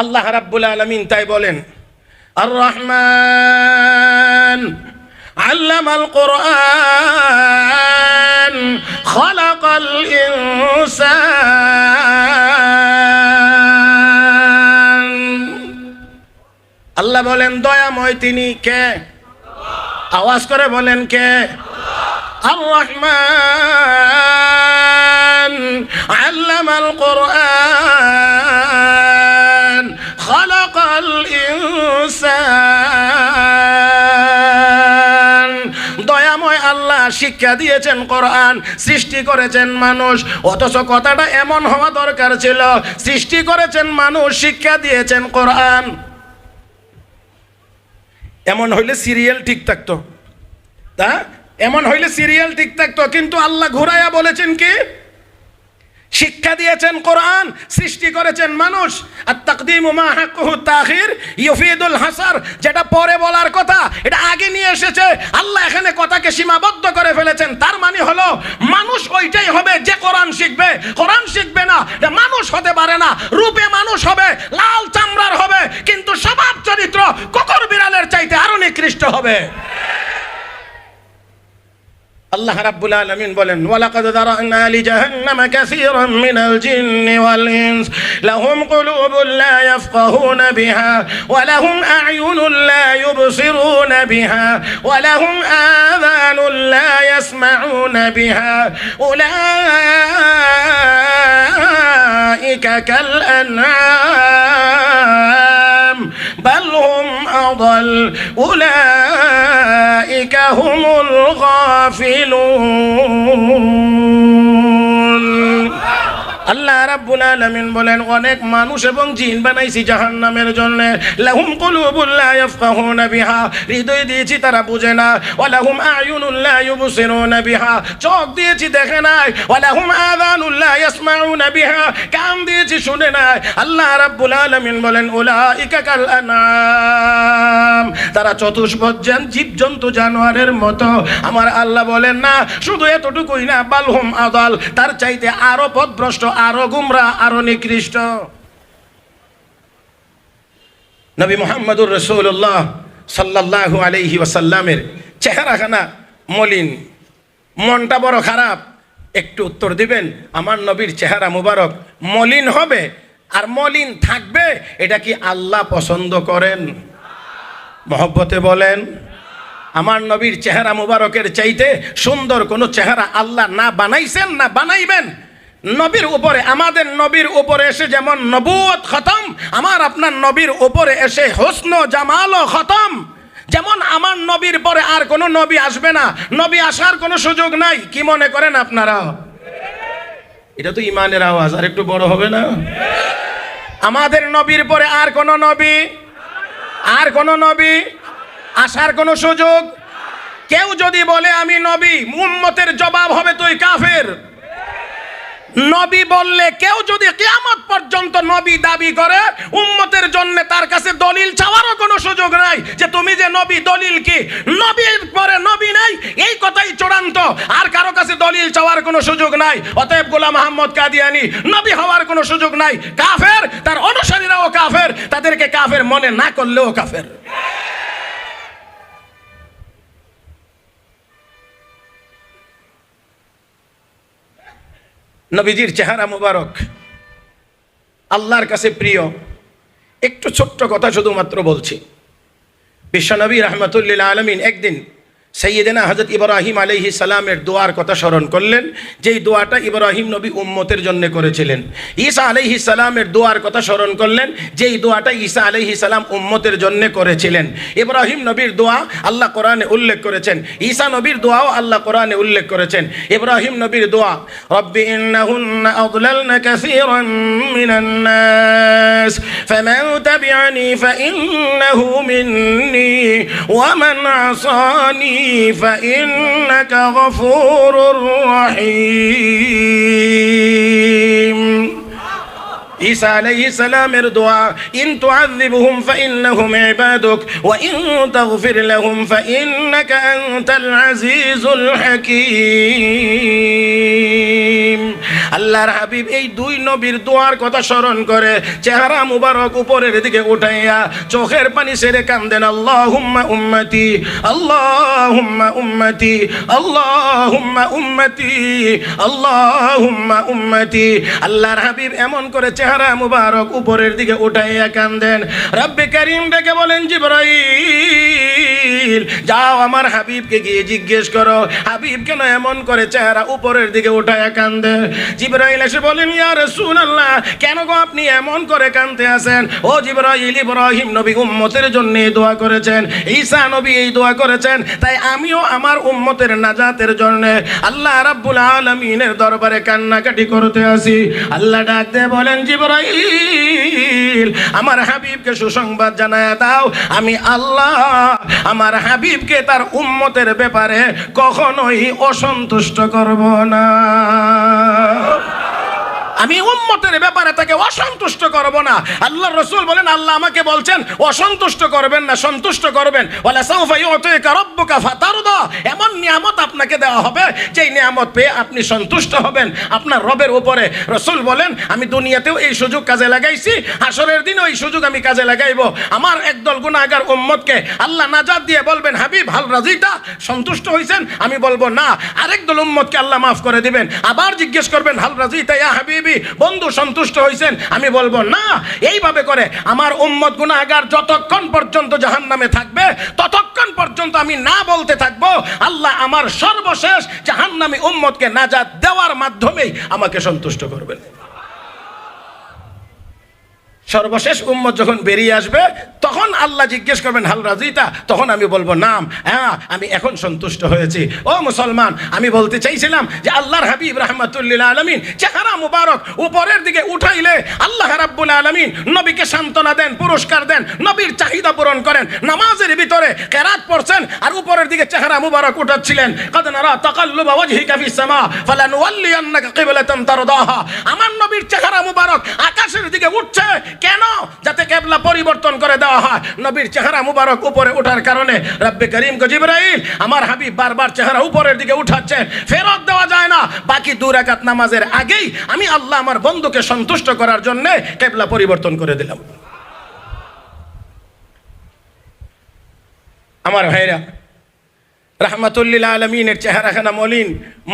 আল্লাহ রাব্বুল আলমিন তাই বলেন আর রহমান আল্লাম আল কোরআন, খলাকাল ইনসান। আল্লাহ বলেন, দয়াময় তিনি কে? আওয়াজ করে বলেন, কে? আর রহমান আল্লাম আল কোরআন। خلق الإنسان দয়াময় আল্লাহ শিক্ষা দিয়েছেন কোরআন সৃষ্টি করেছেন মানুষ অথচ কথাটা এমন হওয়া দরকার ছিল সৃষ্টি করেছেন মানুষ শিক্ষা দিয়েছেন কোরআন এমন হইলে সিরিয়াল ঠিক থাকতো তা এমন হইলে সিরিয়াল ঠিক থাকতো কিন্তু আল্লাহ ঘুরাইয়া বলেছেন কি শিক্ষা দিয়েছেন কোরআন, সৃষ্টি করেছেন মানুষ। আর তাকদিম মা হাক্কুহু তাখির, ইউফিদুল হাসার, যেটা পরে বলার কথা, এটা আগে নিয়ে এসেছে। আল্লাহ এখানে কথাকে সীমাবদ্ধ করে ফেলেছেন। তার মানে হলো, মানুষ ওইটাই হবে যে কোরআন শিখবে। কোরআন শিখবে না মানুষ হতে পারে না। রূপে মানুষ হবে, লাল চামড়ার হবে, কিন্তু স্বভাব চরিত্র কুকুর বিড়ালের চাইতে আরও নিকৃষ্ট হবে। আল্লাহ রাব্বুল আলামিন বলেন ওয়ালাকাদ দারানা লিজাহান্নামা কাসীরাম মিনাল জিন্নি ওয়াল ইনস লাহুম কুলুবুন লা ইয়াফকাহুনা বিহা ওয়া লাহুম আ'য়ুনুন লা ইউবসিরুনা বিহা ওয়া লাহুম আযানুন লা ইয়াসমাউনা বিহা উলাইকা কাল আন'আম بل هم أضل. أولئك هم الغافلون. আল্লাহ রাব্বুল আলামিন বলেন, অনেক মানুষ এবং জিন বানাইছি জাহান্নামের জন্য। লাহুম কুলুবুল লা ইয়াফকাহুনা বিহা। হৃদয় দিয়েছি তারা বুঝে না। ওয়া লাহুম আয়ুনুল লা ইউবসিরুনা বিহা। চোখ দিয়েছি দেখে নাই। ওয়া লাহুম আযানুল লা ইয়াসমাউনা বিহা। কান দিয়েছি শুনে নাই। আল্লাহ রাব্বুল আলামিন বলেন, উলাইকা কাল আনাম তারা চতুষ্পদ জীবজন্তু জানোয়ারের মতো। আমার আল্লাহ বলেন না, শুধু এতটুকুই না বালহুম আদাল। তার চাইতে আরও পথভ্রষ্ট আরও গুমরা, আরও নিকৃষ্ট। নবী মোহাম্মদুর রসুল্লাহ সাল্লাল্লাহু আলাইহি ওয়াসাল্লামের চেহারাখানা মলিন। মনটা বড় খারাপ। একটু উত্তর দিবেন, আমার নবীর চেহারা মুবারক মলিন হবে? আর মলিন থাকবে, এটা কি আল্লাহ পছন্দ করেন? মহব্বতে বলেন, আমার নবীর চেহারা মুবারকের চাইতে সুন্দর কোনো চেহারা আল্লাহ না বানাইছেন না বানাইবেন? নবীর উপরে, আমাদের নবীর উপরে এসে যেমন নবুয়ত খতম, আমার আপনার নবীর উপরে এসে হোসন জামালও খতম। যেমন আমার নবীর পরে আর কোনো নবী আসবে না, নবী আসার কোনো সুযোগ নাই, কি মনে করেন আপনারা? এটা তো ইমানের আওয়াজ, আর একটু বড় হবে না? আমাদের নবীর পরে আর কোনো নবী? আর কোনো নবী? আসার কোনো সুযোগ? কেউ যদি বলে আমি নবী, উম্মতের জবাব হবে তুই কাফের। নবী বললে কেউ যদি কিয়ামত পর্যন্ত নবী দাবি করে, উম্মতের জন্য তার কাছে দলিল চাওয়ারও কোনো সুযোগ নাই যে তুমি যে নবী, দলিল কি? নবীর পরে নবী নাই, এই কথাই চূড়ান্ত। আর কারও কাছে দলিল চাওয়ার কোনো সুযোগ নাই। অতএব গোলাম আহমদ কাদিয়ানি, নবী হওয়ার কোনো সুযোগ নাই। কাফের, তার অনুসারীরাও কাফের, তাদেরকে কাফের মনে না করলেও কাফের। নবীজির চেহারা মুবারক। আল্লাহর কাছে প্রিয়। একটু ছোট্ট কথা শুধুমাত্র বলছি। বিশ্বনবী রহমতুল্লিল আলমিন একদিন সৈয়দেনা হজরত ইব্রাহিম আলহি সালামের দোয়ার কথা স্মরণ করলেন, যেই দোয়াটা ইব্রাহিম নবী উম্মতের জন্য করেছিলেন। ঈসা আলহি সালামের দোয়ার কথা স্মরণ করলেন, যেই দোয়াটা ঈসা আলহি সালাম উম্মতের জন্য করেছিলেন। ইব্রাহিম নবীর দোয়া আল্লাহ কোরআনে উল্লেখ করেছেন, ঈসা নবীর দোয়াও আল্লাহ কোরআনে উল্লেখ করেছেন। ইব্রাহিম নবীর দোয়া, রব্বি ইন্নাহুন্না فإنك غفور رحيم. ঈসা আলাইহিস সালামের দোয়া, ইন তুআযিবহুম ফাইন্নাহুম ইবাদুক ওয়া ইন তাগফির লাহুম ফাইন্নাকা আনতাল আজিজুল হাকীম। আল্লাহর হাবিব এই দুই নবীর দোয়ার কথা স্মরণ করে চেহারা মুবারক উপরের দিকে উঠাইয়া চোখের পানি সেরে কান্দেন, আল্লাহুম্মা উম্মতি আল্লাহুম্মা উম্মতি আল্লাহুম্মা উম্মতি আল্লাহুম্মা উম্মতি। আল্লাহর হাবিব এমন করে চেহারা মুবারক উপরের দিকে উঠাইয়া কান্দেন। রব্বে করিম ডেকে বলেন, জিবরাইল, যাও আমার হাবিবকে গিয়ে জিজ্ঞেস করো। হাবিব কেন এমন করে চেহারা উপরের দিকে উঠাইয়া কান্দে। জিবরাইল এসে বলেন, ইয়া রাসূলুল্লাহ, কেন গো আপনি এমন করে কান্দতে আছেন? ও জিবরাইল, ইব্রাহিম নবী উম্মতের জন্য এই দোয়া করেছেন। ঈসা নবী এই দোয়া করেছেন। তাই আমিও আমার উম্মতের নাজাতের জন্য আল্লাহ রাব্বুল আলামিনের দরবারে কান্নাকাটি করতে আসি। আল্লাহ ডাক দিয়ে বলেন জিবরাইল, আমার হাবিবকে সুসংবাদ জানায় দাও। আমি আল্লাহ, আমার হাবিবকে তার উম্মতের ব্যাপারে কখনোই অসন্তুষ্ট করব না। আমি উম্মতের ব্যাপারে তাকে অসন্তুষ্ট করব না। আল্লাহ রসুল বলেন, আল্লাহ আমাকে বলছেন, অসন্তুষ্ট করবেন না, সন্তুষ্ট করবেন। বলে রাব্বুকা ফাতারদা। এমন নিয়ামত আপনাকে দেওয়া হবে, যেই নিয়ামত পেয়ে আপনি সন্তুষ্ট হবেন। আপনার রবের উপরে রসুল বলেন, আমি দুনিয়াতেও এই সুযোগ কাজে লাগাইছি আসরের দিনও এই সুযোগ আমি কাজে লাগাইবো। আমার একদল গুনাহগার উম্মতকে আল্লাহ নাজাত দিয়ে বলবেন, হাবিব, হাল রাজিটা সন্তুষ্ট হইছেন? আমি বলব, না। আরেক দল উম্মতকে আল্লাহ মাফ করে দিবেন। আবার জিজ্ঞেস করবেন, হাল রাজিতা ইয়া হাবিবি? বন্ধু সন্তুষ্ট হয়েছেন আমি বলব, না, এইভাবে করে আমার উম্মত গুনাগার যতক্ষণ পর্যন্ত জাহান নামে থাকবে, ততক্ষণ পর্যন্ত আমি না বলতে থাকব। আল্লাহ আমার সর্বশেষ জাহান নামে উম্মতকে নাজাত দেওয়ার মাধ্যমেই আমাকে সন্তুষ্ট করবেন। সর্বশেষ উম্মত যখন বেরিয়ে আসবে, তখন আল্লাহ জিজ্ঞেস করবেন, হাল রাজিতা? তখন আমি বলব, নাম। হ্যাঁ আমি এখন সন্তুষ্ট হয়েছি। ও মুসলমান, আমি বলতে চাইছিলাম যে আল্লাহর হাবিব রহমতুল্লিল আলমিন চেহারা মুবারক উপরের দিকে উঠাইলে আল্লাহ রাব্বুল আলমিন নবীকে সান্ত্বনা দেন, পুরস্কার দেন, নবীর চাহিদা পূরণ করেন, নামাজের ভিতরে কেরাত পড়ছেন আর উপরের দিকে চেহারা মুবারক উঠাচ্ছিলেন। কদ নারা তাকাল্লুবা ওয়াজহিকা ফিস সামা ফালানুওয়াল্লিয়ান্নাকা কিবলাতান তারদাহা। আমার নবীর চেহারা মুবারক আকাশের দিকে উঠছে কেন? যাতে কেবলা পরিবর্তন করে দেওয়া হয়। নবীর চেহারা মুবারক উপরে ওঠার কারণে রব্বে করিম গজিবরাইল আমার হাবিব বারবার চেহারা উপরের দিকে উঠাচ্ছে ফেরত দেওয়া যায় না। বাকি দু রাকাত নামাজের আগেই আমি আল্লাহ আমার বন্ধুকে সন্তুষ্ট করার জন্য কেবলা পরিবর্তন করে দিলাম। আমার ভাইরা রাহমাতুল্লিল আলমিনের চেহারাখানা মলিন,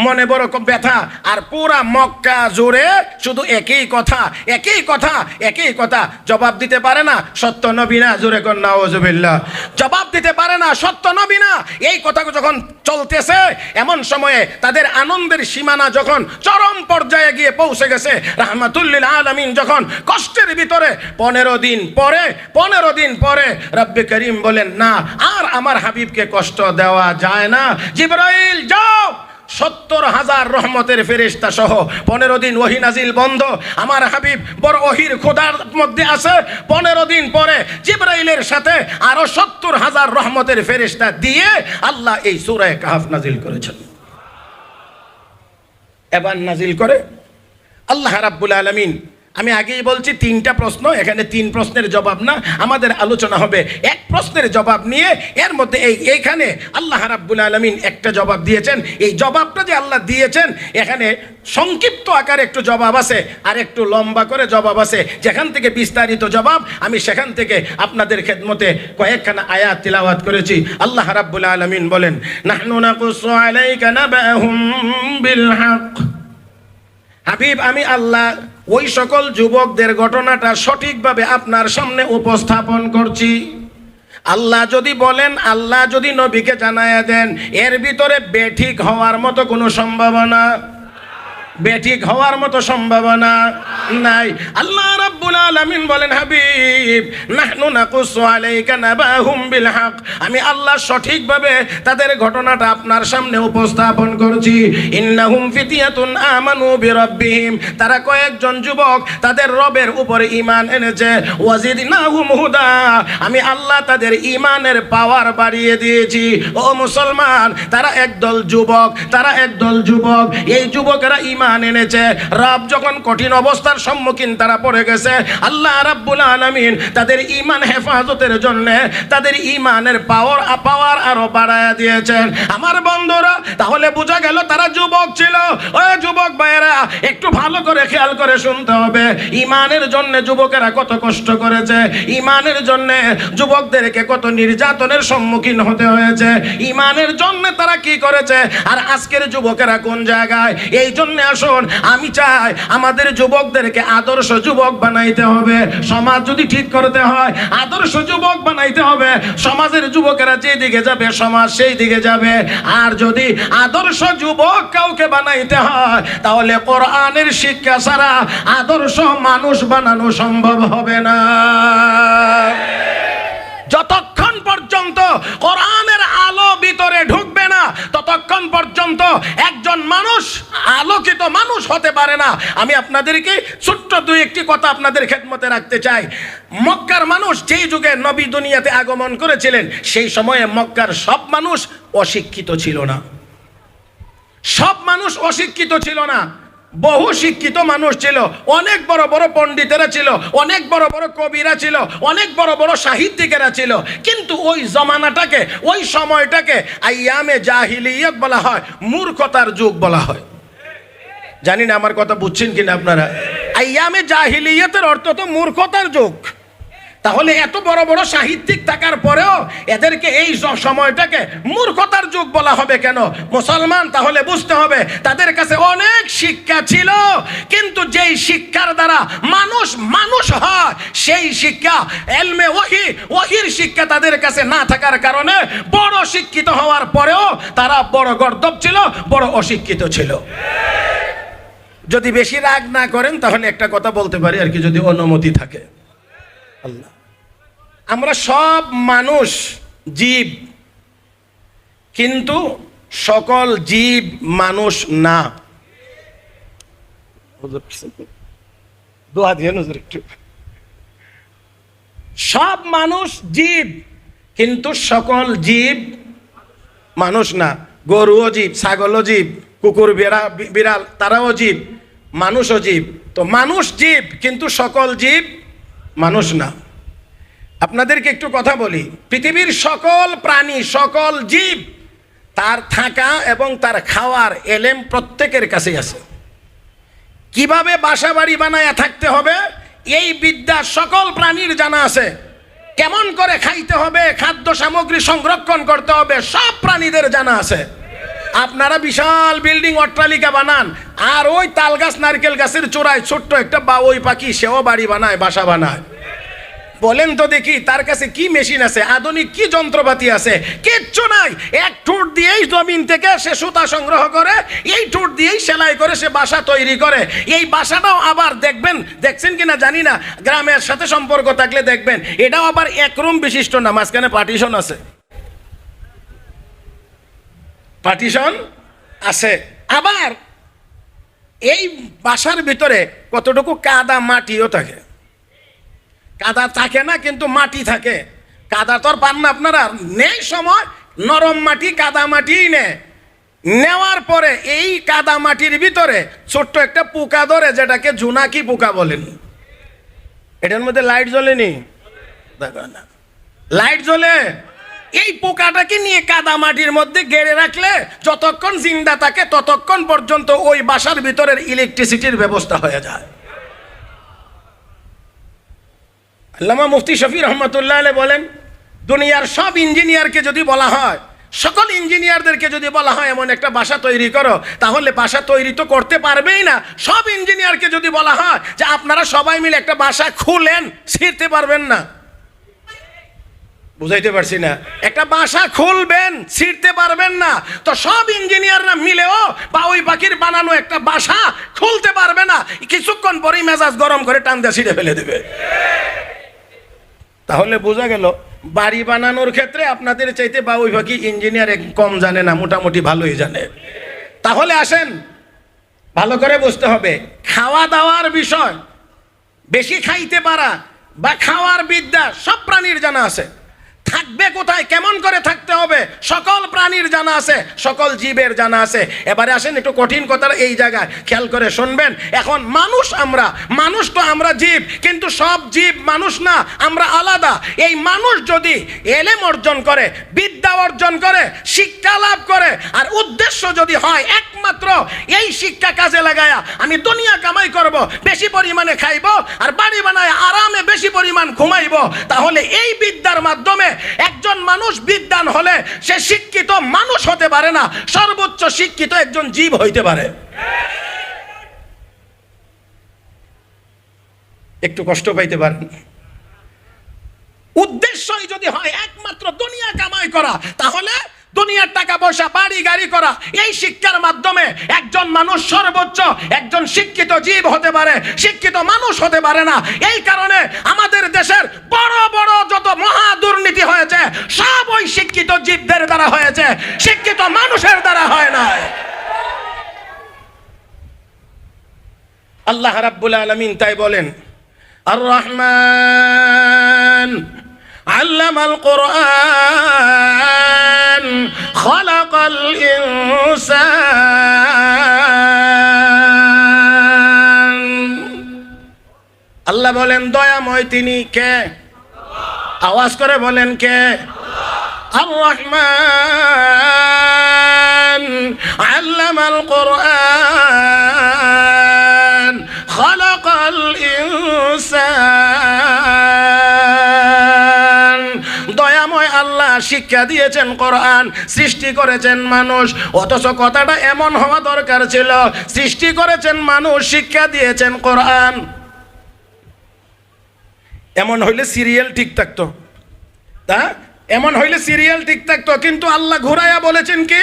মনে বড় ব্যথা, আর পুরা মক্কা জুড়ে শুধু একই কথা একই কথা একই কথা। জবাব দিতে পারে না, সত্য নবীনা জুড়ে কর নাওজুবিল্লাহ। জবাব দিতে পারে না, সত্য নবীনা এই কথা যখন চলতেছে, এমন সময়ে তাদের আনন্দের সীমানা যখন চরম পর্যায়ে গিয়ে পৌঁছে গেছে, রাহমাতুল্লিল আলমিন যখন কষ্টের ভিতরে পনেরো দিন পরে, পনেরো দিন পরে রব্বে করিম বলেন, না, আর আমার হাবিবকে কষ্ট দেওয়া যায় না। জিব্রাইল, যাও! সত্তর হাজার রহমতের ফেরেস্তা সহ পনেরো দিন ওহি নাজিল বন্ধ। আমার হাবিব বড় ওহির খোদার মধ্যে আছে। পনেরো দিন পরে জিব্রাইলের সাথে আরও সত্তর হাজার রহমতের ফেরেস্তা দিয়ে আল্লাহ এই সুরায় কাহাফ নাজিল করেছেন। এবার নাজিল করে আল্লাহ রাব্বুল আলমিন আমি আগেই বলছি, তিনটা প্রশ্ন, এখানে তিন প্রশ্নের জবাব না, আমাদের আলোচনা হবে। এক প্রশ্নের জবাব নিয়ে, এর মধ্যে এই, এইখানে আল্লাহ রাব্বুল আলমিন একটা জবাব দিয়েছেন। এই জবাবটা যে আল্লাহ দিয়েছেন, এখানে সংক্ষিপ্ত আকারে একটু জবাব আছে, আর একটু লম্বা করে জবাব আছে। যেখান থেকে বিস্তারিত জবাব, আমি সেখান থেকে আপনাদের খেদমতে কয়েকখানা আয়াত তিলাওয়াত করেছি। আল্লাহ রাব্বুল আলমিন বলেন বিল হাবিব, আমি আল্লাহ ওই সকল যুবকদের ঘটনাটা সঠিকভাবে আপনার সামনে উপস্থাপন করছি। আল্লাহ যদি বলেন, আল্লাহ যদি নবীকে জানায় দেন, এর ভিতরে বেঠিক হওয়ার মতো কোনো সম্ভাবনা বেঠিক হওয়ার মতো সম্ভাবনা নাই। আল্লাহ রাব্বুল আলামিন বলেন, হাবিব, নাহনু নাকুসু আলাইকা নাবাহুম বিল হক আমি আল্লাহ সঠিকভাবে তাদের ঘটনাটা আপনার সামনে উপস্থাপন করছি। ইন্নাহুম ফিতিয়াতুন আমানু বিরাব্বিহিম। তারা কয়েকজন যুবক তাদের রবের উপরে ঈমান এনেছে। ওয়াজিদনাহুম হুদা। আমি আল্লাহ তাদের ঈমানের পাওয়ার বাড়িয়ে দিয়েছি। ও মুসলমান, তারা একদল যুবক, তারা একদল যুবক। এই যুবকেরা ঈমান ইমান এনেছে। রব যখন কঠিন অবস্থার সম্মুখীন তারা পড়ে গেছে, আল্লাহ রাব্বুল আলামিন তাদের ইমান হেফাজতের জন্য তাদের ইমানের পাওয়ার পাওয়ার আরও বাড়ায় দিয়েছেন। আমার বন্ধুরা, তাহলে বোঝা গেল তারা যুবক ছিল। ওই যুবক ভাইয়েরা, একটু ভালো করে খেয়াল করে শুনতে হবে। ইমানের জন্য যুবকেরা কত কষ্ট করেছে। ইমানের জন্য যুবকদেরকে কত নির্যাতনের সম্মুখীন হতে হয়েছে। ইমানের জন্য তারা কি করেছে? আর আজকের যুবকেরা কোন জায়গায়? এই জন্য আসুন আমি চাই আমাদের যুবকদেরকে আদর্শ যুবক বানাইতে হবে। সমাজ যদি ঠিক করতে হয়, আদর্শ যুবক বানাইতে হবে। সমাজের যুবকেরা যেই দিকে যাবে, সমাজ সেই দিকে যাবে। আর যদি আদর্শ যুবক কাউকে বানাইতে হয়, তাহলে কোরআনের শিক্ষা ছাড়া আদর্শ মানুষ বানানো সম্ভব হবে না। যতক্ষণ পর্যন্ত কোরআনের আলো ভিতরে ঢুকবে না। ততক্ষণ পর্যন্ত একজন মানুষ, আলোকিত মানুষ হতে পারে না। আমি আপনাদেরকে ছোট্ট দুই একটি কথা আপনাদের খেদমতে রাখতে চাই। মক্কার মানুষ যেই যুগে নবী দুনিয়াতে আগমন করেছিলেন, সেই সময়ে মক্কার সব মানুষ অশিক্ষিত ছিল না। সব মানুষ অশিক্ষিত ছিল না। বহু শিক্ষিত মানুষ ছিল, অনেক বড় বড় পণ্ডিতেরা ছিল, অনেক বড় বড় কবিরা ছিল, অনেক বড় বড় সাহিত্যিকেরা ছিল। কিন্তু ওই জমানাটাকে, ওই সময়টাকে আইয়ামে জাহিলিয়ত বলা হয়, মূর্খতার যুগ বলা হয়। জানি না আমার কথা বুঝছেন কিনা আপনারা? আইয়ামে জাহিলিয়তের অর্থ তো মূর্খতার যুগ। তাহলে এত বড় বড় সাহিত্যিক থাকার পরেও এদেরকে এই সময়টাকে মূর্খতার যুগ বলা হবে কেন? মুসলমান তাহলে বুঝতে হবে তাদের কাছে অনেক শিক্ষা ছিল, কিন্তু যেই শিক্ষার দ্বারা মানুষ মানুষ হয়, সেই শিক্ষা, এলমে ওহি ওহির শিক্ষা তাদের কাছে না থাকার কারণে বড় শিক্ষিত হওয়ার পরেও তারা বড় গর্দব ছিল, বড় অশিক্ষিত ছিল। যদি বেশি রাগ না করেন, তাহলে একটা কথা বলতে পারি আর কি, যদি অনুমতি থাকে। আল্লাহ। আমরা সব মানুষ জীব কিন্তু সকল জীব মানুষ না। দোয়া দিয়ে নজর একটু। সব মানুষ জীব কিন্তু সকল জীব মানুষ না। গরুও জীব ছাগলও জীব কুকুর বেড়া বিড়াল তারাও জীব মানুষও জীব। তো মানুষ জীব কিন্তু সকল জীব মানুষ না। আপনাদেরকে একটু কথা বলি। পৃথিবীর সকল প্রাণী, সকল জীব, তার থাকা এবং তার খাওয়ার এলেম প্রত্যেকের কাছেই আছে। কীভাবে বাসা বাড়ি বানায় থাকতে হবে, এই বিদ্যা সকল প্রাণীর জানা আছে। কেমন করে খাইতে হবে, খাদ্য সামগ্রী সংরক্ষণ করতে হবে, সব প্রাণীদের জানা আছে। আপনারা বিশাল বিল্ডিং অট্টালিকা বানান, আর ওই তাল গাছ নারকেল গাছের চূড়ায় ছোট্ট একটা বা, ওই পাখি, সেও বাড়ি বানায়, বাসা বানায়। বলেন তো দেখি, তার কাছে কি মেশিন আছে? আধুনিক কি যন্ত্রপাতি আছে? কিচ্ছু নাই। এক ঠোঁট দিয়েই জমিন থেকে সে সুতা সংগ্রহ করে, এই ঠোঁট দিয়েই সেলাই করে সে বাসা তৈরি করে। এই বাসাটাও আবার দেখবেন, দেখছেন কিনা জানি না, গ্রামের সাথে সম্পর্ক থাকলে দেখবেন। এটাও আবার এক রুম বিশিষ্ট না, মাঝখানে পার্টিশন আছে। পার্টিশন আছে। আবার এই বাসার ভিতরে কতটুকু কাদা মাটিও থাকে। কাদা থাকে না, কিন্তু মাটি থাকে। কাদা তো আর পান না আপনারা। নেই সময়, নরম মাটি, কাদা মাটিই নে নেওয়ার পরে এই কাদা মাটির ভিতরে ছোট্ট একটা পোকা ধরে, যেটাকে জোনাকি পোকা বলেন। এটার মধ্যে লাইট জ্বলেনি না? লাইট জ্বলে? এই পোকাটাকে নিয়ে কাদা মাটির মধ্যে গেড়ে রাখলে যতক্ষণ জিন্দা থাকে, ততক্ষণ পর্যন্ত ওই বাসার ভিতরের ইলেকট্রিসিটির ব্যবস্থা হয়ে যায়। আল্লামা মুফতি শফি রহমতুল্লাহ বলেন, দুনিয়ার সব ইঞ্জিনিয়ারকে যদি বলা হয়, সকল ইঞ্জিনিয়ারদেরকে যদি বলা হয়, এমন একটা বাসা তৈরি করো, তাহলে বাসা তৈরি তো করতে পারবেই না। সব ইঞ্জিনিয়ারকে যদি বলা হয় যে আপনারা সবাই মিলে একটা বাসা খুলেন, ছিঁড়তে পারবেন না। বুঝাইতে পারছি না। একটা বাসা খুলবেন, ছিঁড়তে পারবেন না। তো সব ইঞ্জিনিয়াররা মিলেও বা ওই পাখির বানানো একটা বাসা খুলতে পারবে না। কিছুক্ষণ পরেই মেজাজ গরম করে টান দিয়ে ছিঁড়ে ফেলে দেবে। তাহলে বোঝা গেল, বাড়ি বানানোর ক্ষেত্রে আপনাদের চাইতে বা ওই ভাগি ইঞ্জিনিয়ার কম জানে না, মোটামুটি ভালোই জানে। তাহলে আসেন, ভালো করে বুঝতে হবে খাওয়া দাওয়ার বিষয়, বেশি খাইতে পারা বা খাওয়ার বিদ্যা সব প্রাণীর জানা আছে। থাকবে কোথায়, কেমন করে থাকতে হবে সকল প্রাণীর জানা আছে, সকল জীবের জানা আছে। এবারে আসেন একটু কঠিন কথার এই জায়গায়, খেয়াল করে শুনবেন। এখন মানুষ আমরা, মানুষ তো আমরা জীব, কিন্তু সব জীব মানুষ না, আমরা আলাদা। এই মানুষ যদি এলেম অর্জন করে বিদ্যা অর্জন করে, শিক্ষা লাভ করে, আর উদ্দেশ্য যদি হয় একমাত্র এই শিক্ষা কাজে লাগায়া আমি দুনিয়া কামাই করব, বেশি পরিমাণে খাইব, আর বাড়ি বানায় আরামে বেশি পরিমাণ ঘুমাইব, তাহলে এই বিদ্যার মাধ্যমে একজন মানুষ বিদ্যান হলে সে শিক্ষিত মানুষ হতে পারে না, সর্বোচ্চ শিক্ষিত একজন জীব হইতে পারে। একটু কষ্ট পাইতে পারেন। উদ্দেশ্যই যদি হয় একমাত্র দুনিয়া কামাই করা, তাহলে দুনিয়ার টাকা পয়সা, বাড়ি, গাড়ি করা, এই শিক্ষার মাধ্যমে একজন মানুষ সর্বোচ্চ, একজন শিক্ষিত জীব হতে পারে, শিক্ষিত মানুষ হতে পারে না। এই কারণে আমাদের দেশের বড় বড় যত মহা দুর্নীতি হয়েছে, সব ওই শিক্ষিত জীবদের দ্বারা হয়েছে। শিক্ষিত মানুষের দ্বারা হয় না। আল্লাহ রাব্বুল আলামিন তাই বলেন আর রহমান আল্লামাল কোরআন, খলাকাল ইনসান। আল্লাহ বলেন, দয়াময় তিনি কে? আওয়াজ করে বলেন কে? আর রহমান আল্লামাল কোরআন, খলাকাল ইনসান। দয়াময় আল্লাহ শিক্ষা দিয়েছেন কোরআন, সৃষ্টি করেছেন মানুষ। অথচ কথাটা এমন হওয়া দরকার ছিল, সৃষ্টি করেছেন মানুষ, শিক্ষা দিয়েছেন কোরআন। এমন হইলে সিরিয়াল ঠিক থাকতো। তা? এমন হইলে সিরিয়াল ঠিক থাকতো, কিন্তু আল্লাহ ঘুরাইয়া বলেছেন কি?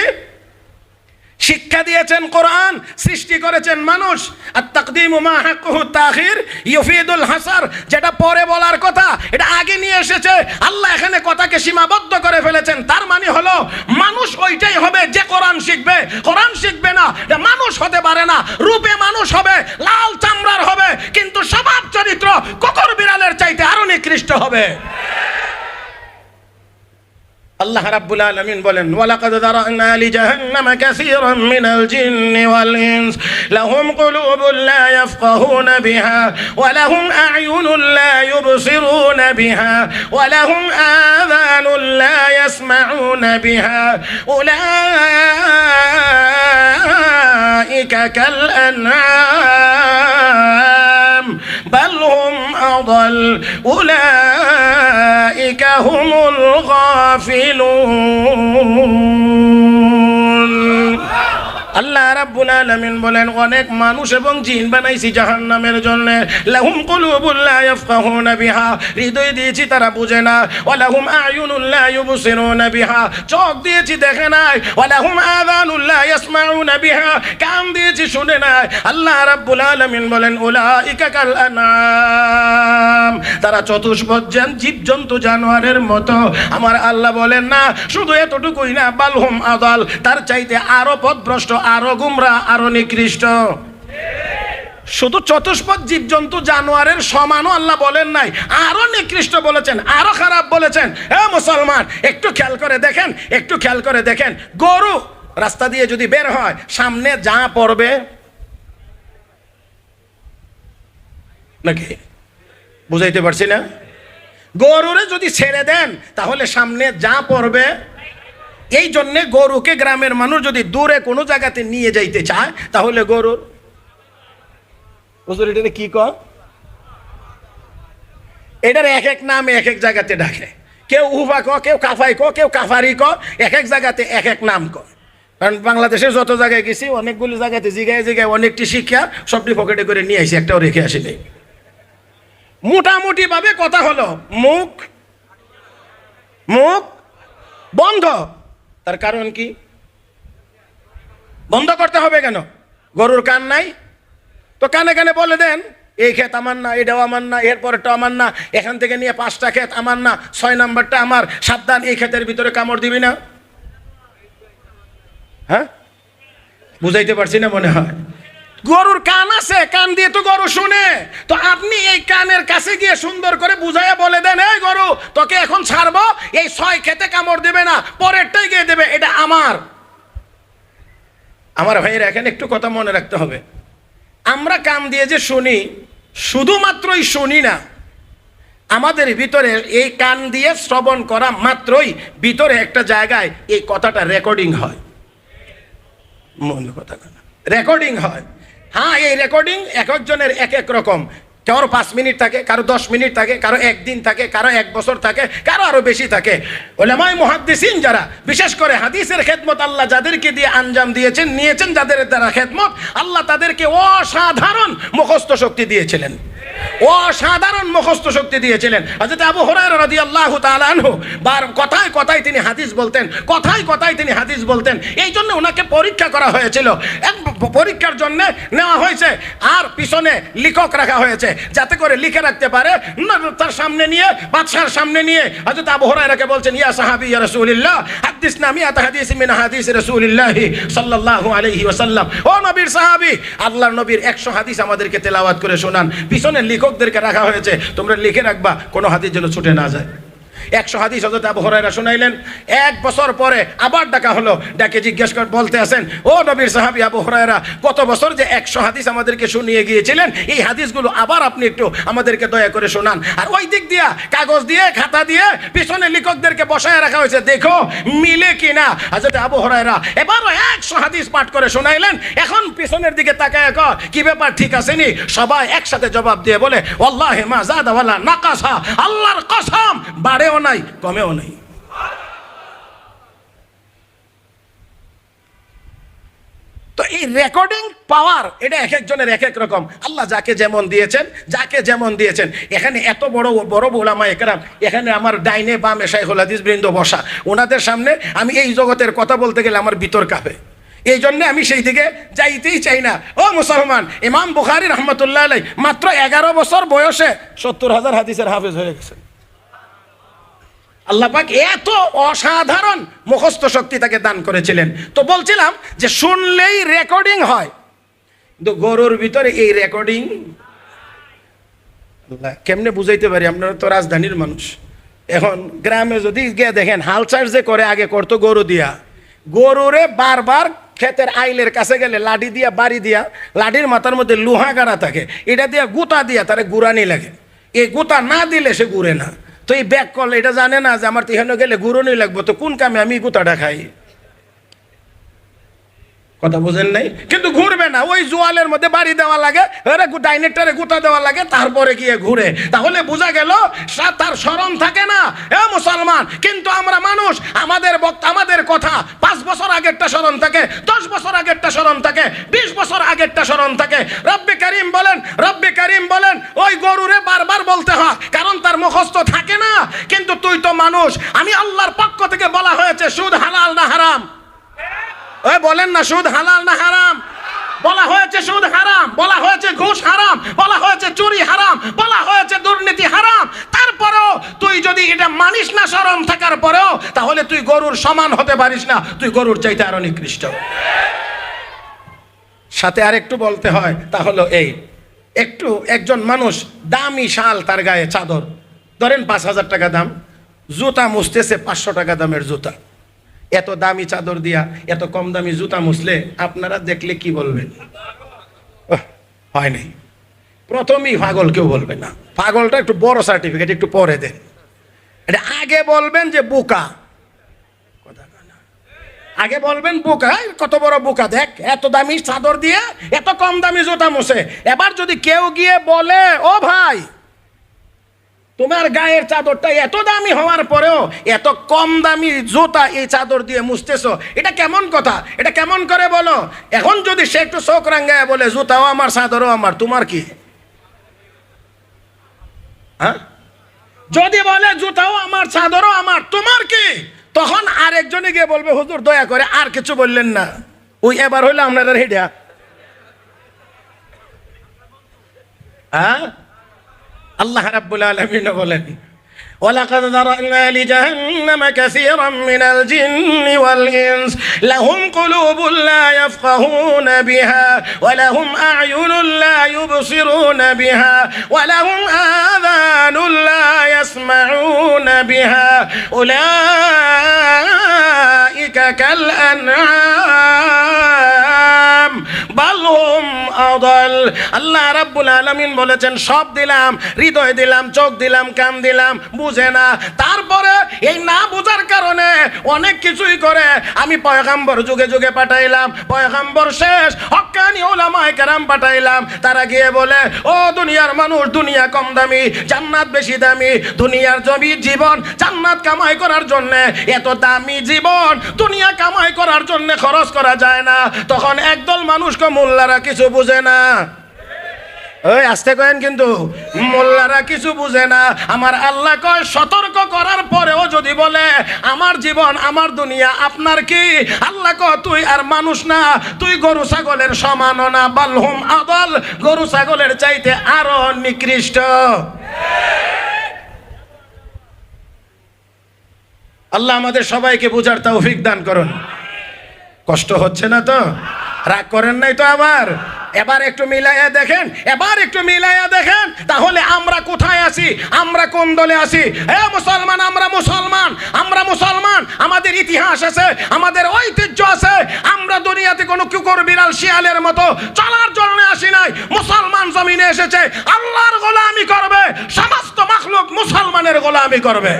শিক্ষা দিয়েছেন কোরআন, সৃষ্টি করেছেন মানুষ। আর তাকদিমু মা হাক্কুহু তাখির, ইউফিদুল হাসার, যেটা পরে বলার কথা, এটা আগে নিয়ে এসেছে। আল্লাহ এখানে কথাকে সীমাবদ্ধ করে ফেলেছেন। তার মানে হলো, মানুষ ওইটাই হবে যে কোরআন শিখবে। কোরআন শিখবে না, এটা মানুষ হতে পারে না। রূপে মানুষ হবে, লাল চামড়ার হবে, কিন্তু স্বভাব চরিত্র কুকুর বিড়ালের চাইতে আরও নিকৃষ্ট হবে। الله رب العالمين بولن ولقد ذرأنا لجهنم كثيرا من الجن والإنس لهم قلوب لا يفقهون بها ولهم أعين لا يبصرون بها ولهم آذان لا يسمعون بها أولئك كالأنعام بل هم أضل. أولئك هم الغافلون. আল্লাহ রাব্বুল আলামিন বলেন, অনেক মানুষ এবং জিন বানাইছি জাহান্নামের জন্য। লাহুম কুলুবুল লা ইয়াফকাহুনা বিহা। হৃদয় দিয়েছি তারা বুঝে না। ওয়া লাহুম আয়ুনুল লা ইউবসিরুনা বিহা। চোখ দিয়েছি দেখে নাই। ওয়া লাহুম আযানুল লা ইয়াসমাউনা বিহা। কান দিয়েছি শুনে নাই। আল্লাহ রাব্বুল আলামিন বলেন, উলাইকা কাল আনাম তারা চতুষ্পদ জীবজন্তু জানোয়ারের মতো। আমার আল্লাহ বলেন না, শুধু এতটুকুই না, বালহুম আদাল। তার চাইতে আরও পথভ্রষ্ট আরও গুমরা, আরও নিকৃষ্ট। শুধু চতুষ্পদ জীবজন্তু জানোয়ারের সমানও আল্লাহ বলেন নাই, আরও নিকৃষ্ট বলেছেন, আরও খারাপ বলেছেন। হ্যাঁ মুসলমান, একটু খেয়াল করে দেখেন, একটু খেয়াল করে দেখেন, গরু রাস্তা দিয়ে যদি বের হয়, সামনে যা পড়বে। নাকি? বুঝাইতে পারছি না? গরুরে যদি ছেড়ে দেন, তাহলে সামনে যা পড়বে এই জন্যে গরুকে গ্রামের মানুষ যদি দূরে কোনো জায়গাতে নিয়ে যাইতে চায় তাহলে গরুর বুঝলি এটা কি কর এটার এক এক নাম এক এক জায়গাতে ডাকে। কেউ উফা ক কেউ কাফাই ক কেউ কাফারি ক এক এক জায়গাতে এক এক নাম ক কারণ বাংলাদেশের যত জায়গায় গেছি অনেকগুলি জায়গাতে জিগায় জিগায় অনেকটি শিক্ষা সবটি পকেটে করে নিয়ে আসি একটাও রেখে আসিনি। মোটামুটি ভাবে কথা হলো মুখ মুখ বন্ধ। তার কারণ কি? বন্ধ করতে হবে কেন? গরুর কান নাই? তো কানে কানে বলে দেন, এই ক্ষেত আমার না, এটাও আমার না এরপরটা আমার না, এখান থেকে নিয়ে পাঁচটা ক্ষেত আমার না, ছয় নাম্বারটা আমার, সাবধান, এই ক্ষেতের ভিতরে কামড় দিবি না। হ্যাঁ? বুঝাইতে পারছি না মনে হয়। গরুর কান আছে, কান দিয়ে তো গরু শুনে। তো আপনি এই কানের কাছে গিয়ে সুন্দর করে বুঝাইয়া বলে দেন, এই গরু, তোকে এখন ছাড়বো, এই ছয় খেতে কামড় দেবে না, পরেরটাই গিয়ে দেবে, এটা আমার। আমার ভাইয়েরা এখানে একটু কথা মনে রাখতে হবে। আমরা কান দিয়ে যে শুনি, শুধুমাত্রই শুনি না, আমাদের ভিতরে এই কান দিয়ে শ্রবণ করা মাত্রই ভিতরে একটা জায়গায় এই কথাটা রেকর্ডিং হয়। মূল কথা রেকর্ডিং হয়। হ্যাঁ এই রেকর্ডিং এক একজনের এক এক রকম। কারও পাঁচ মিনিট থাকে, কারও দশ মিনিট থাকে, কারও একদিন থাকে, কারও এক বছর থাকে, কারও আরও বেশি থাকে। ওলামাই মহাদ্দিসিন যারা, বিশেষ করে হাদিসের খেদমত আল্লাহ যাদেরকে দিয়ে আঞ্জাম দিয়েছেন, নিয়েছেন যাদের দ্বারা খেদমত, আল্লাহ তাদেরকে অসাধারণ মুখস্থ শক্তি দিয়েছিলেন। অসাধারণ মুখস্থ শক্তি দিয়েছিলেন। হযরত আবু হুরায়রা রাদিয়াল্লাহু তাআলা আনহু, বার কথায় কথায় তিনি হাদিস বলতেন, কথায় কথায় তিনি হাদিস বলতেন। এই জন্য ওনাকে পরীক্ষা করা হয়েছিল। এক পরীক্ষার জন্য নেওয়া হয়েছে। আর পিছনে লিখক রাখা হয়েছে, যাতে করে লিখে রাখতে পারে। তার সামনে নিয়ে, বাদশার সামনে নিয়ে হযরত আবু হুরায়রাকে বলছেন, ইয়া সাহাবী, ইয়া রাসূলুল্লাহ, হাদিস নামি আতা হাদিস মিন হাদিস রাসূলুল্লাহ সাল্লাল্লাহু আলাইহি ওয়াসাল্লাম। ও নবীর সাহাবী, আল্লাহর নবীর 100 হাদিস আমাদেরকে তেলাওয়াত করে শোনান। পিছনে লিখকদেরকে রাখা হয়েছে তোমরা লিখে রাখবা কোনো হাতির জন্য ছুটে না যায়। একশো হাদিস হজরত আবু হরাইরা শুনাইলেন। এক বছর পরে আবার ডাকা হলো। ডাকে জিজ্ঞেস করে বলতে আছেন, ও নবীর সাহাবি আবু হরাইরা কত বছর যে একশো হাদিস আমাদেরকে শুনিয়ে গিয়েছিলেন? এই হাদিসগুলো আবার আপনি একটু আমাদেরকে দয়া করে শোনান। আর ওই দিক দিয়া কাগজ দিয়ে, খাতা দিয়ে পিছনে লেখকদেরকে বসায় রাখা হয়েছে। দেখো, মিলে কিনা? হজরত আবু হরাইরা এবারও একশো হাদিস পাঠ করে শোনাইলেন। এখন পিছনের দিকে তাকায় ক কি ব্যাপার? ঠিক আছে নি সবাই একসাথে জবাব দিয়ে বলে, ওয়াল্লাহি মা জাদা নাকাসা, আল্লাহর কসম, বাড়েও নাই, কমেও নাই। তো এই রেকর্ডিং পাওয়ার এটা এক একজনের এক এক রকম। আল্লাহ যাকে যেমন দিয়েছেন, যাকে যেমন দিয়েছেন। এখানে এত বড় বড় ওলামা একরাম, এখানে আমার ডাইনে বামে শাইখুল হাদিস বৃন্দ বসা। ওনাদের সামনে আমি এই জগতের কথা বলতে গেলে আমার ভিতর কাঁপে। এই জন্য আমি সেই দিকে যাইতেই চাই না। ও মুসলমান, ইমাম বুখারি রহমতুল্লাহ আলাই মাত্র এগারো বছর বয়সে সত্তর হাজার হাদিসের হাফেজ হয়ে গেছেন। আল্লাহ পাক এত অসাধারণ মুখস্থ শক্তি তাকে দান করেছিলেন। তো বলছিলাম যে শুনলেই রেকর্ডিং হয়। কিন্তু গরুর ভিতরে এই রেকর্ডিং কেমনে বুঝাইতে পারি? আপনারা তো রাজধানীর মানুষ। এখন গ্রামে যদি গিয়ে দেখেন হাল চাষ যে করে আগে করতো গরু দিয়া, গরুরে বারবার ক্ষেতের আইলের কাছে গেলে লাঠি দিয়া, বাড়ি দিয়া, লাঠির মাথার মধ্যে লোহা গাড়া থাকে। এটা দিয়া গুতা দিয়া তারে গুড়ানি লাগে। এই গুতা না দিলে সে ঘুরে না। তো এই ব্যাক করলে, এটা জানে না যে আমার তো এখানে গেলে ঘুরোনি লাগবো। তো কোন কামে আমি গুতাটা খাই? কথা বোঝেন নাই? কিন্তু ঘুরবে না, ওই জোয়ালের মধ্যে বাড়ি দেওয়া লাগে, আরে ডাইনেক্টারে গুতা দেওয়া লাগে, তারপরে গিয়ে ঘুরে। তাহলে বোঝা গেল তার স্মরণ থাকে না, এ মুসলমান। কিন্তু আমরা মানুষ, আমাদের বক্ত আমাদের কথা, পাঁচ বছর আগেরটা স্মরণ থাকে, দশ বছর আগেরটা স্মরণ থাকে, বিশ বছর আগেরটা স্মরণ থাকে। রব্বে করিম বলেন, রব্বে করিম বলেন, ওই গরুরে বারবার বলতে হয়, কারণ তার মুখস্থ থাকে না। কিন্তু তুই তো মানুষ, আমি আল্লাহর পক্ষ থেকে বলা হয়েছে, সুদ হালাল না হারাম। ওই বলেন না, সুদ হালাল না হারাম? বলা হয়েছে সুদ হারাম, বলা হয়েছে ঘুষ হারাম, বলা হয়েছে চুরি হারাম, বলা হয়েছে দুর্নীতি হারাম। তারপরেও তুই যদি এটা মানিস না স্মরণ থাকার পরেও, তাহলে তুই গরুর সমান হতে পারিস না, তুই গরুর চাইতে আরও নিকৃষ্ট। সাথে আর একটু বলতে হয়, তা হলো এই, একটু একজন মানুষ দামি শাল তার গায়ে চাদর, ধরেন পাঁচ হাজার টাকা দাম, জুতা মুছতেছে পাঁচশো টাকা দামের জুতা। এত দামি চাদর দিয়া, এত কম দামি জুতা মুছলে আপনারা দেখলে কি বলবেন? হয় নাই। প্রথমেই পাগল কেউ বলবে না। পাগলটা একটু বড় সার্টিফিকেট একটু পরে দেন। এটা আগে বলবেন যে বোকা। আগে বলবেন বোকা কত বড় বোকা, দেখ, এত দামি চাদর দিয়ে এত কম দামি জুতা মুছে। এবার যদি কেউ গিয়ে বলে, ও ভাই তোমার গায়ের চাদরটা এত দামি হওয়ার পরেও এত কম দামি জুতা এই চাদর দিয়ে মুছতেছো, এটা কেমন কথা? এটা কেমন করে বলো? এখন যদি সে একটু চোখ রাঙ্গায় বলে, জুতাও আমার, চাদরও আমার, তোমার কি? হ্যাঁ? যদি বলে, জুতাও আমার, চাদরও আমার, তোমার কি? তখন আরেকজনে গিয়ে বলবে, হুজুর, দয়া করে আর কিছু বললেন না। ওই এবার হইল আপনারা হেডিয়া হ্যাঁ? আল্লাহ রাব্বুল আলামিন বলেন ولقد ذرأنا لجهنم كثيرا من الجن والإنس لهم قلوب لا يفقهون بها ولهم أعين لا يبصرون بها ولهم آذان لا يسمعون بها أولئك كالأنعام بل هم أضل আল্লাহ রাব্বুল আলামিন বলেছেন সব দিলাম হৃদয় দিলাম চোখ দিলাম কান দিলাম বুঝে না। তারপরে এই না বোঝার কারণে অনেক কিছুই করে। আমি পয়গাম্বর যুগে যুগে পাঠাইলাম, পয়গাম্বর শেষ হক্কানি ওলামায়ে কেরাম পাঠাইলাম। তারা গিয়ে বলে, ও দুনিয়ার মানুষ, দুনিয়া কম দামি, জান্নাত বেশি দামি। দুনিয়ার জমি জীবন জান্নাত কামাই করার জন্যে এত দামি জীবন, দুনিয়া কামাই করার জন্য খরচ করা যায় না। তখন একদল মানুষকে মোল্লারা কিছু বুঝে না। ওই আসতে কয়েন কিন্তু। মোল্লারা কিছু বুঝে না। আমার আল্লাহ কয়, সতর্ক করার পরেও যদি বলে, আমার জীবন, আমার দুনিয়া, আপনার কি? আল্লাহ কয়, তুই আর মানুষ না, তুই গরু ছাগলের সমানও না। বালহুম আদল, গরু ছাগলের চাইতে আরও নিকৃষ্ট। আল্লাহ আমাদের সবাইকে বুঝার তৌফিক দান করুন। কষ্ট হচ্ছে না তো? রাগ করেন নাই তো আবার? এবার একটু মিলাইয়া দেখেন, এবার একটু মিলাইয়া দেখেন, তাহলে আমরা কোথায় আছি? আমরা কোন দলে আছি? হে মুসলমান, আমরা মুসলমান আমরা মুসলমান, আমাদের ইতিহাস আছে, আমাদের ঐতিহ্য আছে, আমরা দুনিয়াতে কোনো কুকুর, বিড়াল, শিয়ালের মতো চলার জন্য আসি নাই। মুসলমান জমিনে এসেছে, আল্লাহর গোলামি করবে, সমস্ত মাখলুক মুসলমানের গোলামি করবে।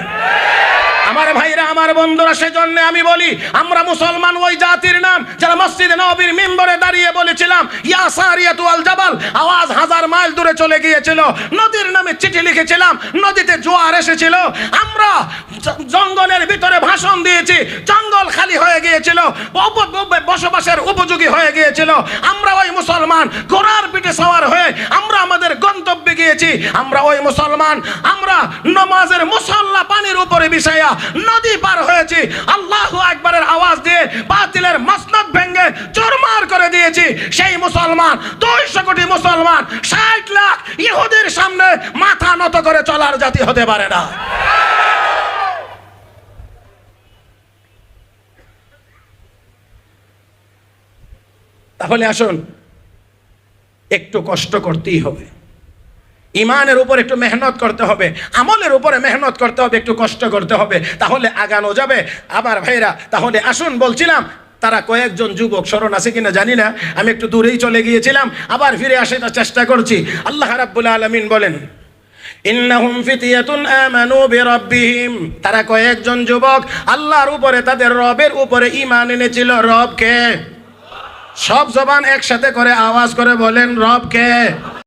আমার ভাইরা, আমার বন্ধুরা, সেজন্য আমি বলি, আমরা মুসলমান ওই জাতির নাম যারা মসজিদে নবীর মিম্বরে দাঁড়িয়ে বলেছিলাম, ইয়া সারিয়াতু আল জাবাল, আওয়াজ হাজার মাইল দূরে চলে গিয়েছিল, নদীর নামে চিঠি লিখেছিলাম, নদীতে জোয়ার এসেছিল, আমরা জঙ্গলের ভিতরে ভাষণ দিয়েছি, জঙ্গল খালি হয়ে গিয়েছিল বসবাসের উপযোগী হয়ে গিয়েছিল, আমরা ওই মুসলমান ঘোড়ার পিঠে সওয়ার হয়ে আমরা আমাদের গন্তব্যে গিয়েছি, আমরা ওই মুসলমান, আমরা নমাজের মুসল্লা পানির উপরে বিষয়া নদী পার হয়েছি। আল্লাহ একবারের আওয়াজ দিয়ে বাতিলের মসনদ ভেঙ্গে চুরমার করে দিয়েছি। সেই মুসলমান, দুইশো কোটি মুসলমান, ষাট লাখ ইহুদির সামনে মাথা নত করে চলার জাতি হতে পারে না। তাহলে আসুন, একটু কষ্ট করতেই হবে। ইমানের উপর একটু মেহনত করতে হবে, আমলের উপরে মেহনত করতে হবে, একটু কষ্ট করতে হবে, তাহলে আগানো যাবে। আবার ভাইরা তাহলে আসুন, বলছিলাম, তারা কয়েকজন যুবক, স্মরণ আছে কিনা জানি না, আমি একটু দূরেই চলে গিয়েছিলাম, আবার ফিরে আসে চেষ্টা করছি। আল্লাহ রাব্বুল আলামিন বলেন, ইন্নাহুম ফিতিয়াতুন আমানু বিরাব্বিহিম। তারা কয়েকজন যুবক, আল্লাহর উপরে, তাদের রবের উপরে ঈমান এনেছিল রবকে সব জবান একসাথে করে আওয়াজ করে বলেন রবকে